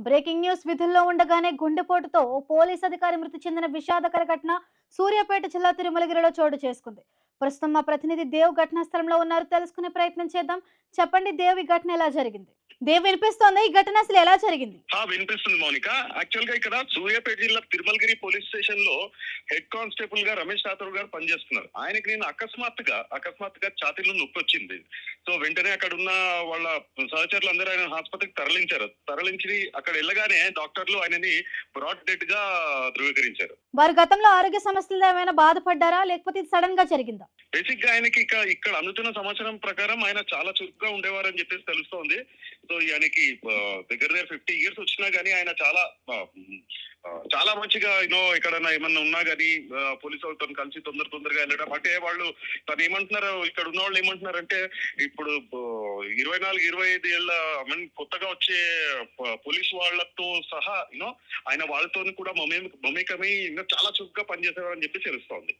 Breaking news విధుల్లో ఉండగానే గుండెపోటుతో ఓ పోలీస్ అధికారి మృతి చెందిన విషాదకర ఘటన సూర్యాపేట జిల్లా తిరుమలగిరిలో చోటు చేసుకుంది. ప్రస్తుతం మా ప్రతినిధి దేవ్ ఘటనా స్థలంలో ఉన్నారు. తెలుసుకునే ప్రయత్నం చేద్దాం. చెప్పండి దేవ్ ఈ ఘటన ఎలా జరిగింది? దేవ్ వినిపిస్తోంది? ఈ ఘటన అసలు ఎలా జరిగింది? ఆ వినిపిస్తుంది మౌనిక. యాక్చువల్గా ఇక్కడ సూర్యాపేట జిల్లా తిరుమలగిరి పోలీస్ స్టేషన్లో హెడ్ కానిస్టేబుల్గా రమేష్ ఠాకూర్ గారు పనిచేస్తున్నారు. ఆయనకి నేను అకస్మాత్తుగా అకస్మాత్తుగా ఛాతీలో నొప్పి వచ్చింది సో వెంటనే అక్కడ ఉన్న వాళ్ళ సహచరులు అందరూ ఆయన ఆసుపత్రికి తరలించారు. తరలించి అక్కడ వెళ్ళగానే డాక్టర్లు ఆయనని బ్రాడ్ డెడ్గా ధృవీకరించారు. వారు గతంలో ఆరోగ్య సమస్యలు ఏమైనా బాధపడ్డారా? లేకపోతే ఇది సడన్గా జరిగిందా? బేసిక్గా ఆయనకి ఇక ఇక్కడ అందుతున్న సమాచారం ప్రకారం ఆయన చాలా చురుగ్గా ఉండేవారని చెప్పేసి తెలుస్తోంది. సో ఆయనకి దగ్గర దగ్గర ఫిఫ్టీ ఇయర్స్ వచ్చినా గానీ ఆయన చాలా చాలా మంచిగా యూనో ఎక్కడన్నా ఏమన్నా ఉన్నా గానీ ఆ, పోలీసు వాళ్ళతో కలిసి తొందర తొందరగా వెళ్ళడం. అంటే వాళ్ళు తను ఏమంటున్నారు ఇక్కడ ఉన్న వాళ్ళు ఏమంటున్నారంటే ఇప్పుడు ఇరవై నాలుగు ఇరవై ఐదు ఏళ్ళ mean, కొత్తగా వచ్చే పోలీసు వాళ్ళతో సహా యూనో ఆయన వాళ్ళతో కూడా మమే మమేకమై ఇంకా చాలా చురుగ్గా పనిచేసేవారని చెప్పి తెలుస్తోంది.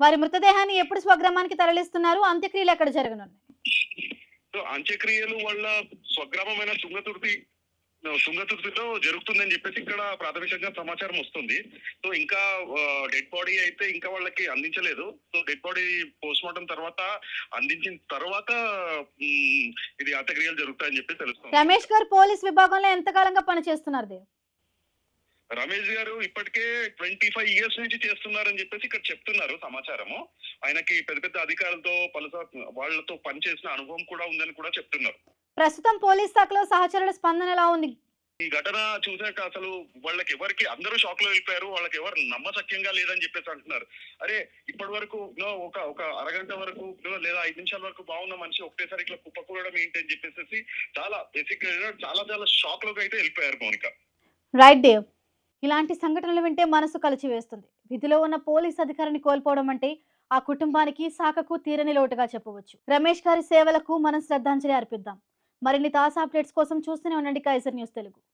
వారి మృతదేహాన్ని ఎప్పుడు స్వగ్రామానికి తరలిస్తున్నారు? అంత్యక్రియలు ఎక్కడ జరగనున్నాయి? సో అంత్యక్రియలు వాళ్ళ స్వగ్రామమైన తుంగతుర్తి తుంగతుర్తిలో జరుగుతుందని చెప్పేసి ఇక్కడ ప్రాథమికంగా సమాచారం వస్తుంది. సో ఇంకా డెడ్ బాడీ అయితే ఇంకా వాళ్ళకి అందించలేదు. So dead body post mortem తర్వాత అందించిన తర్వాత ఇది అంత్యక్రియలు జరుగుతాయని చెప్పి తెలుస్తుంది. రమేష్ గారు పోలీస్ విభాగంలో ఎంతకాలంగా పనిచేస్తున్నారు దేవ్? రమేష్ గారు ఇప్పటికే ట్వంటీ ఫైవ్ ఇయర్స్ నుంచి చేస్తున్నారని చెప్పేసి ఇక్కడ చెప్తున్నారు సమాచారము. ఆయనకి పెద్ద పెద్ద అధికారులతో పలుసార్ వాళ్ళతో పనిచేసిన అనుభవం కూడా ఉందని కూడా చెప్తున్నారు. ప్రస్తుతం పోలీస్ శాఖలో సహచరుల స్పందన ఎలా ఉంది? ఈ ఘటన చూసాక అసలు వాళ్ళకి ఎవరికి అందరూ షాక్లో వెళ్ళిపోయారు వాళ్ళకి ఎవరు నమ్మశక్యంగా లేదని చెప్పేసి అంటున్నారు. అరే ఇప్పటి వరకు ఒక ఒక అరగంట వరకు లేదా ఐదు నిమిషాల వరకు బాగున్న మనిషి ఒకటేసారి ఇట్లా కుప్పకూడడం ఏంటి అని చెప్పేసి చాలా బేసిక్ చాలా చాలా షాక్లోకి అయితే వెళ్ళిపోయారు మౌనిక. రైట్ దేవ్ ఇలాంటి సంఘటనలు వింటే మనసు కలిచివేస్తుంది విధిలో ఉన్న పోలీస్ అధికారిని కోల్పోవడం అంటే ఆ కుటుంబానికి శాఖకు తీరని లోటుగా చెప్పవచ్చు. రమేష్ గారి సేవలకు మనం శ్రద్ధాంజలి అర్పిద్దాం. మరిన్ని తాజా అప్డేట్స్ కోసం చూస్తూనే ఉండండి కైసర్ న్యూస్ తెలుగు.